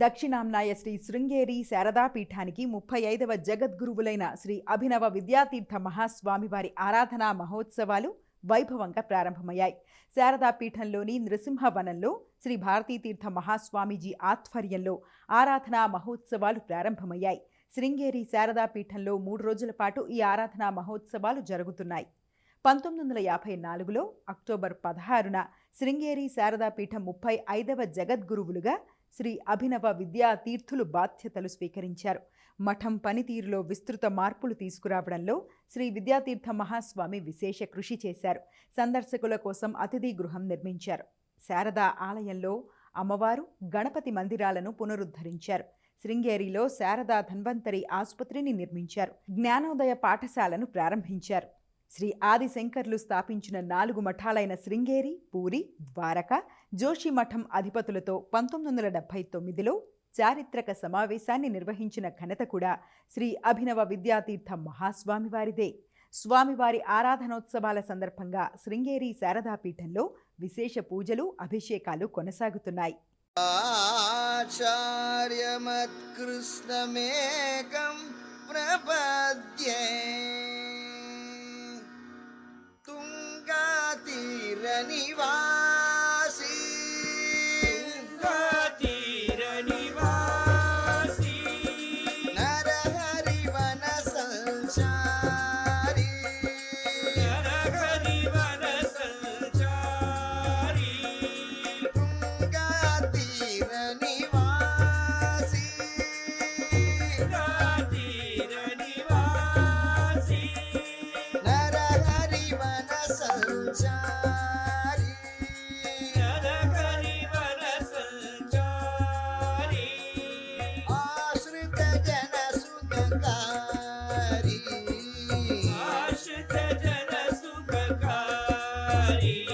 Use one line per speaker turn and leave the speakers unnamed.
దక్షిణాంనాయ శ్రీ శృంగేరి శారదా పీఠానికి ముప్పై ఐదవ జగద్గురువులైన శ్రీ అభినవ విద్యాతీర్థ మహాస్వామి వారి ఆరాధనా మహోత్సవాలు వైభవంగా ప్రారంభమయ్యాయి. శారదా పీఠంలోని నృసింహవనంలో శ్రీ భారతీతీర్థ మహాస్వామీజీ ఆధ్వర్యంలో ఆరాధనా మహోత్సవాలు ప్రారంభమయ్యాయి. శృంగేరి శారదా పీఠంలో మూడు రోజుల పాటు ఈ ఆరాధనా మహోత్సవాలు జరుగుతున్నాయి. పంతొమ్మిది వందల యాభై నాలుగులో అక్టోబర్ పదహారున శృంగేరి శారదా పీఠం ముప్పై ఐదవ జగద్గురువులుగా శ్రీ అభినవ విద్యా తీర్థులు బాధ్యతలు స్వీకరించారు. మఠం పనితీరులో విస్తృత మార్పులు తీసుకురావడంలో శ్రీ విద్యాతీర్థ మహాస్వామి విశేష కృషి చేశారు. సందర్శకుల కోసం అతిథి గృహం నిర్మించారు. శారదా ఆలయంలో అమ్మవారు గణపతి మందిరాలను పునరుద్ధరించారు. శృంగేరిలో శారదా ధన్వంతరి ఆసుపత్రిని నిర్మించారు. జ్ఞానోదయ పాఠశాలను ప్రారంభించారు. శ్రీ ఆదిశంకర్లు స్థాపించిన నాలుగు మఠాలైన శృంగేరి పూరి ద్వారక జోషి మఠం అధిపతులతో పంతొమ్మిది వందల డెబ్భై తొమ్మిదిలో చారిత్రక సమావేశాన్ని నిర్వహించిన ఘనత కూడా శ్రీ అభినవ విద్యాతీర్థ మహాస్వామివారిదే. స్వామివారి ఆరాధనోత్సవాల సందర్భంగా శృంగేరి శారదాపీఠంలో విశేష పూజలు అభిషేకాలు కొనసాగుతున్నాయి.
ప్రపద్యే. 你娃 Maria.